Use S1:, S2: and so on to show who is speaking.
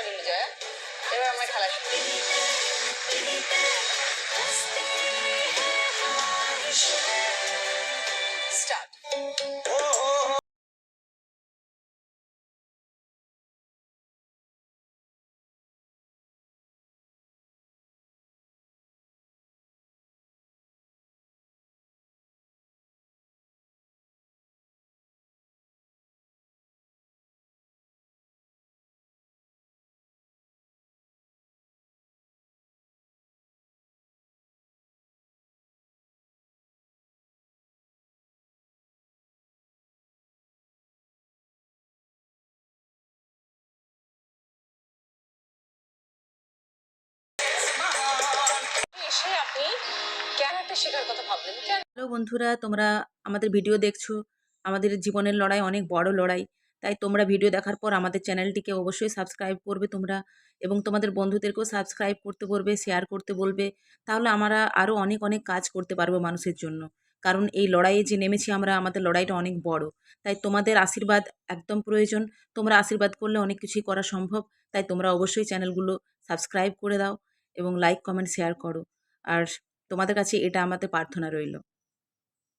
S1: ছাড়িনি যায়। এবার আমরা খেলা
S2: হ্যালো বন্ধুরা, তোমরা আমাদের ভিডিও দেখছ। আমাদের জীবনের লড়াই অনেক বড় লড়াই। তাই তোমরা ভিডিও দেখার পর আমাদের চ্যানেলটিকে অবশ্যই সাবস্ক্রাইব করবে তোমরা এবং তোমাদের বন্ধুদেরকেও সাবস্ক্রাইব করতে বলবে শেয়ার করতে বলবে। তাহলে আমরা আরও অনেক অনেক কাজ করতে পারব মানুষের জন্য। কারণ এই লড়াইয়ে যে নেমেছি আমরা, আমাদের লড়াইটা অনেক বড়। তাই তোমাদের আশীর্বাদ একদম প্রয়োজন। তোমরা আশীর্বাদ করলে অনেক কিছুই করা সম্ভব। তাই তোমরা অবশ্যই চ্যানেলগুলো সাবস্ক্রাইব করে দাও এবং লাইক কমেন্ট শেয়ার করো। আর তোমাদের কাছে এটা আমাদের প্রার্থনা রইল।